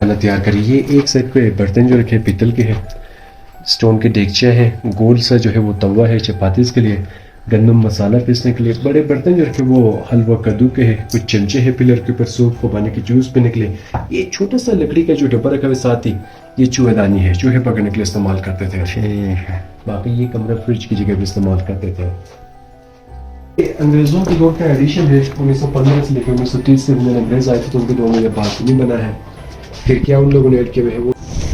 खाना तैयार करी ये एक साइड पे बर्तन जो रखे हैं पीतल के हैं। स्टोन के डेगचे हैं। गोल सा जो है वो तवा है चपातीस के लिए। गंदम मसाला पीसने के लिए। बड़े बर्तन जो रखे वो हलवा कद्दू के हैं। कुछ चमचे हैं पिलर के ऊपर सूप खुबाने के जूस पीने के लिए। ये छोटा सा लकड़ी का जो डब्बा रखा हुआ साथ ही ये चूहेदानी है चूहे पकड़ने के लिए इस्तेमाल करते थे। बाकी ये कमरा फ्रिज की जगह भी इस्तेमाल करते थे। अंग्रेज़ों के दौर का एडिशन है उन्नीस सौ पंद्रह से लेकर उन्नीस सौ तीस से अंग्रेज़ आए थे तो उनके दौर में ये बालकनी बना है। फिर क्या उन लोगों ने ऐड किए हुए हैं वो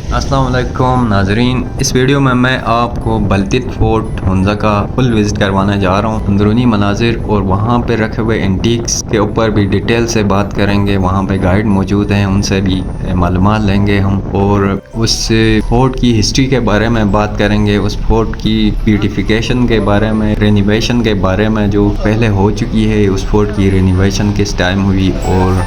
वालेकुम, नाजरीन। इस वीडियो में मैं आपको बलतित फोर्ट हंजा का फुल विज़िट करवाने जा रहा हूँ। अंदरूनी मनाजिर और वहाँ पे रखे हुए एंटीक्स के ऊपर भी डिटेल से बात करेंगे। वहाँ पे गाइड मौजूद हैं, उनसे भी मालूम लेंगे हम। और उस फोर्ट की हिस्ट्री के बारे में बात करेंगे। उस फोर्ट की ब्यूटिफिकेशन के बारे में रेनिवेशन के बारे में जो पहले हो चुकी है, उस फोर्ट की रेनिवेशन किस टाइम हुई और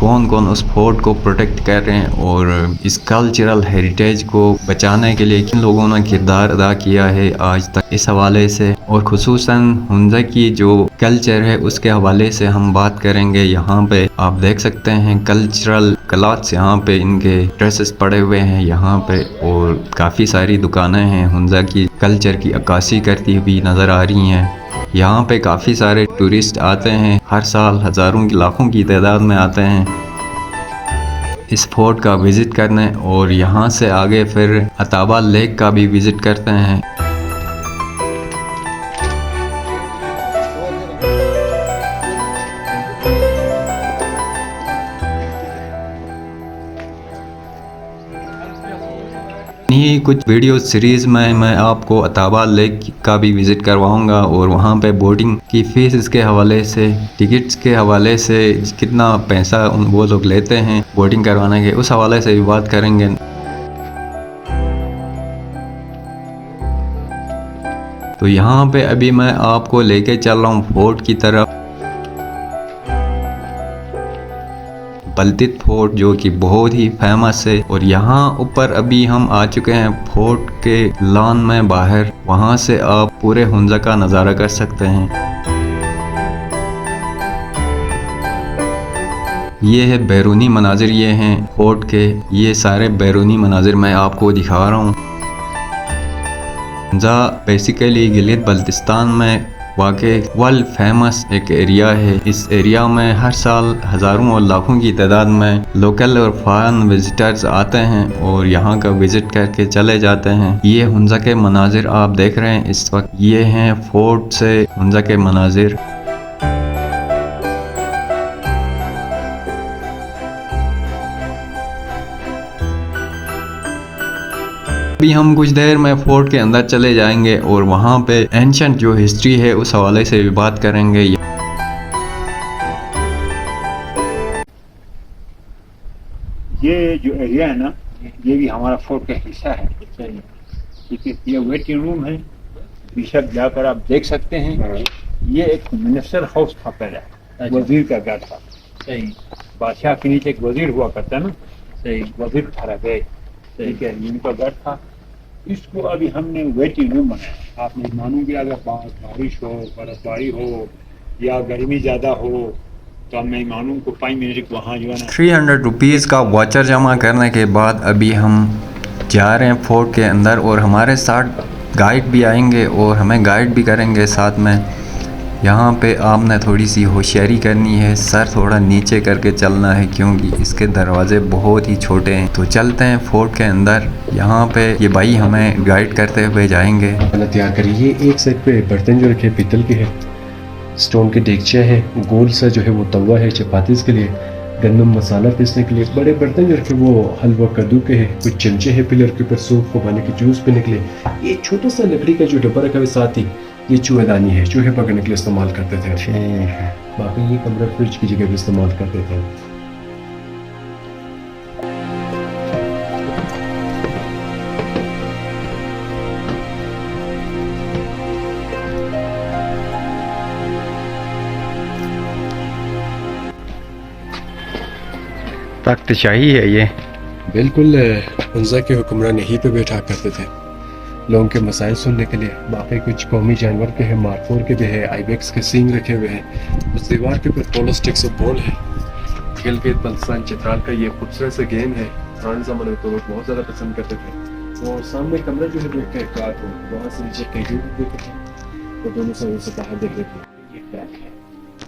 कौन कौन उस फोर्ट को प्रोटेक्ट कर रहे हैं और इस कल्चरल हेरिटेज को बचाने के लिए किन लोगों ने किरदार अदा किया है आज तक? इस हवाले से और खसूस हंजा की जो कल्चर है, उसके हवाले से हम बात करेंगे। यहाँ पे आप देख सकते हैं कल्चरल क्लॉथ्स यहाँ पे इनके ड्रेसेस पड़े हुए हैं यहाँ पे और काफ़ी सारी दुकानें हैं। हंजा की कल्चर की अक्सी करती हुई नज़र आ रही हैं। यहाँ पे काफ़ी सारे टूरिस्ट आते हैं। हर साल हज़ारों की लाखों की तादाद में आते हैं। इस फोर्ट का विज़िट करने और यहाँ से आगे फिर अताबा लेक का भी विज़िट करते हैं। ही कुछ वीडियो सीरीज़ में मैं आपको अताबा लेक का भी विज़िट करवाऊँगा और वहाँ पे बोटिंग की फ़ीस के हवाले से टिकट्स के हवाले से, कितना पैसा उन वो लोग लेते हैं बोटिंग करवाने के उस हवाले से भी बात करेंगे। तो यहाँ पे अभी मैं आपको लेके चल रहा हूँ फोर्ट की तरफ़। पलतित फोर्ट, जो कि बहुत ही फ़ेमस है। और यहाँ ऊपर अभी हम आ चुके हैं फोर्ट के लॉन में बाहर। वहाँ से आप पूरे हंजा का नज़ारा कर सकते हैं। ये है बैरूनी मनाजिर, ये हैं फोर्ट के। ये सारे बैरूनी मनाजिर मैं आपको दिखा रहा हूँ। जा बेसिकली गिलियत बल्तिस्तान में वाकई वर्ल्ड फ़ेमस एक एरिया है। इस एरिया में हर साल हज़ारों और लाखों की तादाद में लोकल और फॉरन विजिटर्स आते हैं और यहाँ का विज़िट करके चले जाते हैं। ये हंजा के मनाजिर आप देख रहे हैं। इस वक्त ये हैं फोर्ट से हंजा के मनाजिर। अभी हम कुछ देर में फोर्ट के अंदर चले जाएँगे और वहाँ पे एंशंट जो हिस्ट्री है उस हवाले से भी बात करेंगे। ये जो एरिया है ना ये भी हमारा फोर्ट का हिस्सा है। ठीक है ये वेटिंग रूम है। बिशप जाकर आप देख सकते हैं। ये एक मिनिस्टर हाउस था पहले। अच्छा। वज़ीर का घर था। सही। बादशाह के नीचे एक वज़ीर हुआ करता ना। सही। वज़ीर ठहरा गए ठीक है इनका घर था। इसको अभी हमने वेटिंग रूम बनाया। आप नहीं मानोगे, अगर बारिश हो, बर्फबारी हो, या गर्मी ज़्यादा हो थ्री हंड्रेड रुपीज़ का वाचर जमा करने के बाद अभी हम जा रहे हैं फोर्ट के अंदर और हमारे साथ गाइड भी आएँगे और हमें गाइड भी करेंगे साथ में। यहाँ पे आपने थोड़ी सी होशियारी करनी है, सर थोड़ा नीचे करके चलना है क्योंकि इसके दरवाजे बहुत ही छोटे हैं। तो चलते हैं फोर्ट के अंदर। यहाँ पे ये भाई हमें गाइड करते हुए जाएँगे। तैयार करी ये एक साइड पे बर्तन जो रखे पीतल के हैं। स्टोन के डेगचे हैं, गोल सा जो है वो तवा है चपातीस के लिए, गंदम मसाला पीसने के लिए, बड़े बर्तन जो रखे वो हलवा कद्दू के हैं, कुछ चमचे हैं पिलर के ऊपर, सूप खुबाने की, जूस पीने के लिए। ये छोटा सा लकड़ी का जो डब्बा रखा हुआ साथ ही ये चूहेदानी है चूहे पकड़ने के लिए इस्तेमाल करते थे। बाकी ये कमरा फ्रिज की जगह भी इस्तेमाल करते थे। तख्त शाही है ये। बिल्कुल हंजा के हुक्मरान यहीं पे बैठा करते थे। लोगों के मसाइल सुनने के लिए। बाकी कुछ कौमी जानवर के हैं मारफोर के भी है, आईबेक्स के सींग रखे हुए हैं। उस दीवार के ऊपर पोलोस्टिक्स और बोल है। खेल के बल्सान चित्राल का ये खूबसूरत सा गेम है। पुराने ज़माने में तो लोग बहुत ज़्यादा पसंद करते थे। और सामने कमरा जो है, वो एक कार हो। वहाँ से नीचे कैजू भी देखे थे। तो दोनों से उनसे बाहर देख लेते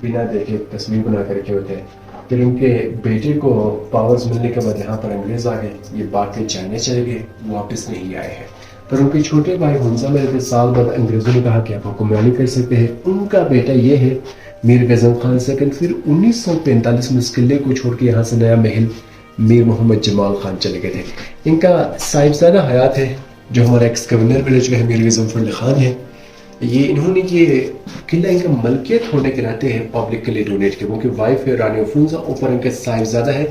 बिना देखे तस्वीर बना कर रखे होते हैं। फिर उनके बेटे को पावर्स मिलने के बाद यहाँ पर अंग्रेज़ आ गए। ये बाकी चाइना चले गए। वापस नहीं आए हैं। पर उनके छोटे भाई हुंजा मेरे थे साल बाद अंग्रेज़ों ने कहा कि आप हुक्मरानी कर सकते हैं। उनका बेटा ये है, मीर गजम खान सेकंड। फिर 1945 में इस किले को छोड़ के यहाँ से नया महल मीर मोहम्मद जमाल खान चले गए थे। इनका साहिबजादा हयात है, जो हमारा एक्स गवर्नर बने चुके हैं, मीर गजम फल खान है। ये इन्होंने ये किला इनका मलकियत होने के नाते है पब्लिक के लिए डोनेट किया, क्योंकि वाइफ है रानी अफूजा, ऊपर इनके साहिबजादा है।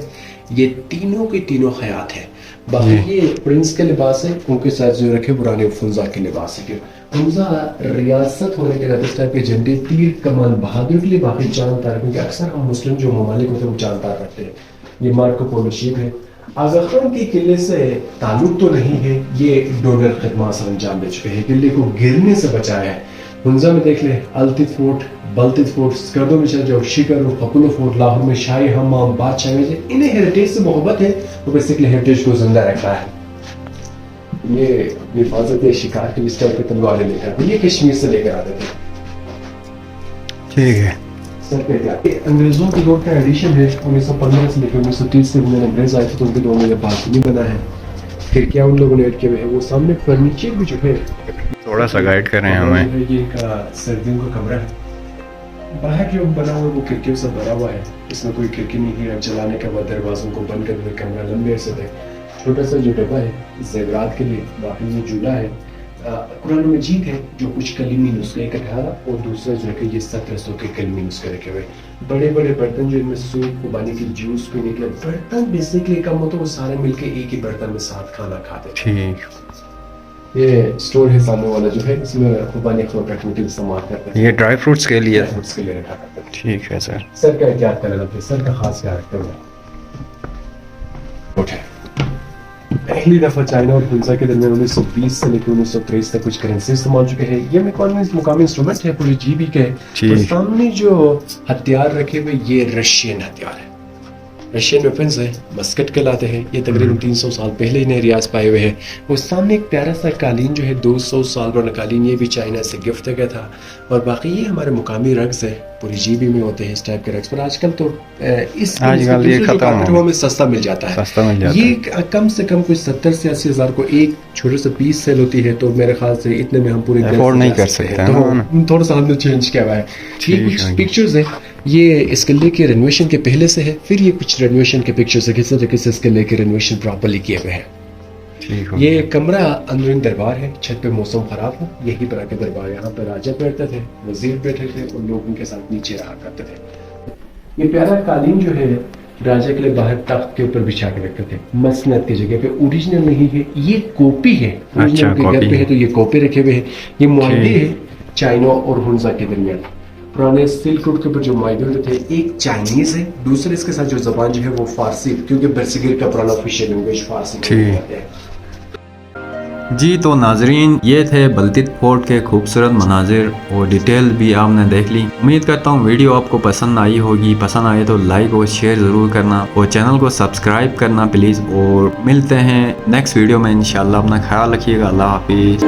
ये तीनों के तीनों हयात है। बाकी ये प्रिंस के लिबास है उनके साथ जो रखे वो रानी के लिबास है। रियासत होने के नाते इस टाइप के झंडे तीर कमान बहादुर के लिए बाकी चाँद तार क्योंकि अक्सर हम मुस्लिम जो ममालिक होते हैं वो चाँद तार रखते हैं। ये मार्को पोलो शिप है। आगा खान के किले से ताल्लुक तो नहीं है ये डोनर खदमा अंजाम दे चुके हैं। किले को गिरने से बचाया है। हुंजा में देख ले अल्तित फोर्ट बल्तित फोर्ट स्कर्दो में चल जाओ शिकर और फकुलो फोर्ट लाहौर में शाही हमाम बादशाह में इन्हें हेरिटेज से मोहब्बत है तो बेसिकली हेरिटेज को ज़िंदा रखा है। ये हिफाजत शिकार के इस टाइप के तलवारें लेकर ये कश्मीर से लेकर आते थे ठीक है। क्या? अंग्रेज़ों के दौर का एडिशन है उन्नीस सौ पंद्रह से लेकर उन्नीस सौ तीस से उन्होंने अंग्रेज़ आए थे तो उनके दौर में ये बालकनी बना है। फिर क्या उन लोगों ने ऐड हुए हैं? वो सामने फर्नीचर भी जो है थोड़ा सा गाइड करें हमें। ये सर्दियों का कमरा है। बाहर जो बना हुआ है? वो खिड़कियों से भरा हुआ है। इसमें कोई खिड़की नहीं है। चलाने के बाद दरवाजों को बंद कर कमरा लंबे से है छोटा सा जो डब्बा है जेवरात के लिए बाकी ये चूल्हा है। कुरान मजीद है जो कुछ कलीमी नुस्खे एक अठारह और दूसरा जो है कि ये सत्रह सौ के कलीमी नुस्खे रखे हुए बड़े बड़े बर्तन जो इनमें सूप उबाने के जूस पीने के बर्तन बेसिकली कम हो तो वो सारे मिलके एक ही बर्तन में साथ खाना खाते ठीक। ये स्टोर है सामने वाला जो है इसमें खुबानी रखने के लिए सामान करते हैं। ये ड्राई फ्रूट्स के लिए? फ्रूट्स के लिए रखा करते हैं। ठीक है सर। सर का क्या कर रहे सर का खास क्या रखते हैं? उठे। पहली दफ़ा चाइना और हिंसा के दरमियान उन्नीस सौ बीस से लेकर उन्नीस सौ तेईस तक कुछ करेंसी इस्तेमाल चुके हैं। ये इकोनॉमी मुकामी इंस्ट्रूमेंट है पूरे जीबी के। सामने जो हथियार रखे हुए ये रशियन हथियार है। रशियन वेपन्स है मस्कट कहलाते हैं। ये तकरीबन 300 साल पहले इन्हें रियाज पाए हुए हैं। वो सामने एक प्यारा सा कालीन जो है 200 साल पुराना कालीन ये भी चाइना से गिफ्ट गया था। और बाकी ये हमारे मुकामी रक्स है पूरी जीबी में होते हैं इस टाइप के रक्स पर आजकल तो इस आजकल ये खत्म में सस्ता मिल जाता है। सस्ता मिल जाता ये कम से कम कुछ सत्तर से अस्सी हज़ार को एक छोटे से पीस सेल होती है तो मेरे ख्याल से इतने में हम पूरे नहीं कर सकते हैं। तो थोड़ा सा हमने चेंज किया हुआ है। ये ठीक कुछ पिक्चर्स है। ये इस किले के रेनोवेशन के पहले से है फिर ये कुछ रेनोवेशन के पिक्चर्स है किस तरीके से इस किले के रेनोवेशन प्रॉपरली किए हुए हैं। ये कमरा अंदरूनी दरबार है छत पे मौसम खराब हो यही बना के दरबार यहाँ पर राजा बैठते थे वज़ीर बैठे थे और लोग उनके साथ नीचे रहा करते थे। ये प्यारा कालीन जो है राजा के लिए बाहर तख्त के ऊपर बिछा के रखते थे मसनत की जगह पे ओरिजिनल नहीं है ये कॉपी है अच्छा, के घर पे है। तो ये कॉपी रखे हुए है। ये मुआहदे ठीक। है चाइना और हुंजा के दरमियान। पुराने सिल्क रूट के ऊपर जो होते थे एक चाइनीज़ है दूसरे इसके साथ जो जबान जो है वो फारसी क्योंकि बरसगीर का पुराना ऑफिशियल लैंग्वेज फारसी हैं। जी तो नाजरीन ये थे बल्तित फोर्ट के खूबसूरत मनाजिर और डिटेल भी आपने देख ली। उम्मीद करता हूँ वीडियो आपको पसंद आई होगी। पसंद आए तो लाइक और शेयर ज़रूर करना और चैनल को सब्सक्राइब करना प्लीज़ और मिलते हैं नेक्स्ट वीडियो में। इंशाल्लाह अपना ख्याल रखिएगा। अल्लाह हाफिज़।